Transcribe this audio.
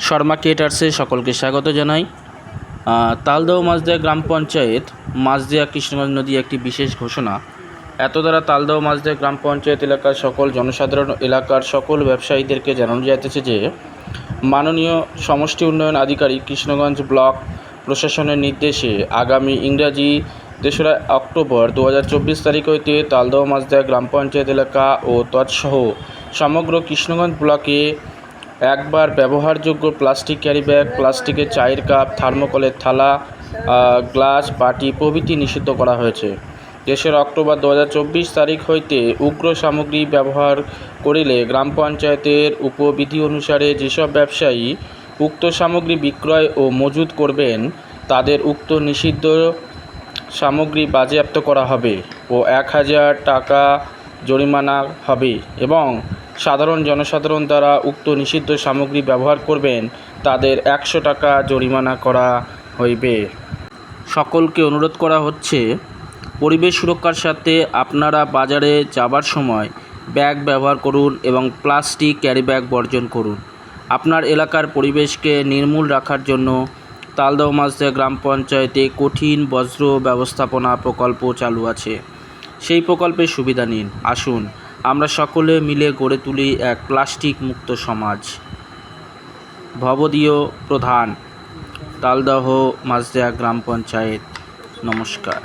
শর্মা ক্রিয়েটার্সে সকলকে স্বাগত জানাই। আহ, তালদাও মাঝদিয়া গ্রাম পঞ্চায়েত মাঝদিয়া কৃষ্ণগঞ্জ নদী একটি বিশেষ ঘোষণা। এত দ্বারা তালদাও মাঝদিয়া গ্রাম পঞ্চায়েত এলাকার সকল জনসাধারণ এলাকার সকল ব্যবসায়ীদেরকে জানানো যাইতেছে যে মাননীয় সমষ্টি উন্নয়ন আধিকারিক কৃষ্ণগঞ্জ ব্লক প্রশাসনের নির্দেশে আগামী ইংরাজি তেসরা অক্টোবর দু হাজার চব্বিশ তারিখ হইতে তালদহ মাঝদিয়া গ্রাম পঞ্চায়েত এলাকা ও তৎসহ সমগ্র কৃষ্ণগঞ্জ ব্লকে একবার ব্যবহারযোগ্য প্লাস্টিক ক্যারি ব্যাগ, প্লাস্টিকের চায়ের কাপ, থার্মোকলের থালা গ্লাস, বাটি প্রভৃতি নিষিদ্ধ করা হয়েছে। তেসরা অক্টোবর দু হাজার চব্বিশ তারিখ হইতে উগ্র সামগ্রী ব্যবহার করিলে গ্রাম পঞ্চায়েতের উপবিধি অনুসারে যেসব ব্যবসায়ী উক্ত সামগ্রী বিক্রয় ও মজুত করবেন, তাদের উক্ত নিষিদ্ধ সামগ্রী বাজেয়াপ্ত করা হবে ও এক হাজার টাকা জরিমানা হবে এবং সাধারণ জনসাধারণ দ্বারা উক্ত নিষিদ্ধ সামগ্রী ব্যবহার করবেন, তাদের একশো টাকা জরিমানা করা হইবে। সকলকে অনুরোধ করা হচ্ছে, পরিবেশ সুরক্ষার সাথে আপনারা বাজারে যাবার সময় ব্যাগ ব্যবহার করুন এবং প্লাস্টিক ক্যারি ব্যাগ বর্জন করুন। আপনার এলাকার পরিবেশকে নির্মূল রাখার জন্য তালদহ মাঝদিয়া গ্রাম পঞ্চায়েতে কঠিন বজ্র ব্যবস্থাপনা প্রকল্প চালু আছে। সেই প্রকল্পের সুবিধা নিন। আসুন, আমরা সকলে মিলে গড়ে তুলি এক প্লাস্টিক মুক্ত সমাজ। ভবদীয় প্রধান, তালদাহ মাজদেয়া গ্রাম পঞ্চায়েত, নমস্কার।